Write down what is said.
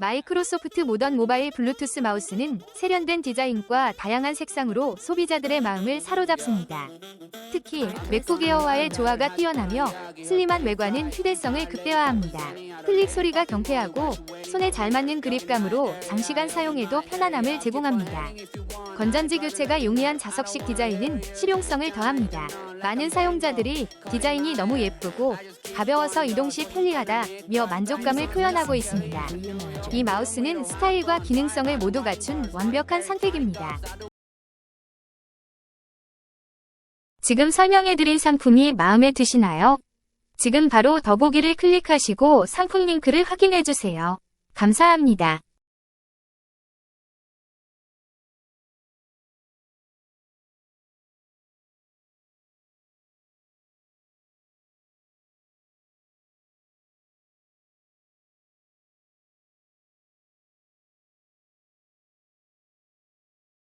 마이크로소프트 모던 모바일 블루투스 마우스는 세련된 디자인과 다양한 색상으로 소비자들의 마음을 사로잡습니다. 특히 맥북 에어와의 조화가 뛰어나며 슬림한 외관은 휴대성을 극대화합니다. 클릭 소리가 경쾌하고 손에 잘 맞는 그립감으로 장시간 사용해도 편안함을 제공합니다. 건전지 교체가 용이한 자석식 디자인은 실용성을 더합니다. 많은 사용자들이 디자인이 너무 예쁘고 가벼워서 이동 시 편리하다며 만족감을 표현하고 있습니다. 이 마우스는 스타일과 기능성을 모두 갖춘 완벽한 선택입니다. 지금 설명해드린 상품이 마음에 드시나요? 지금 바로 더보기를 클릭하시고 상품 링크를 확인해주세요. 감사합니다.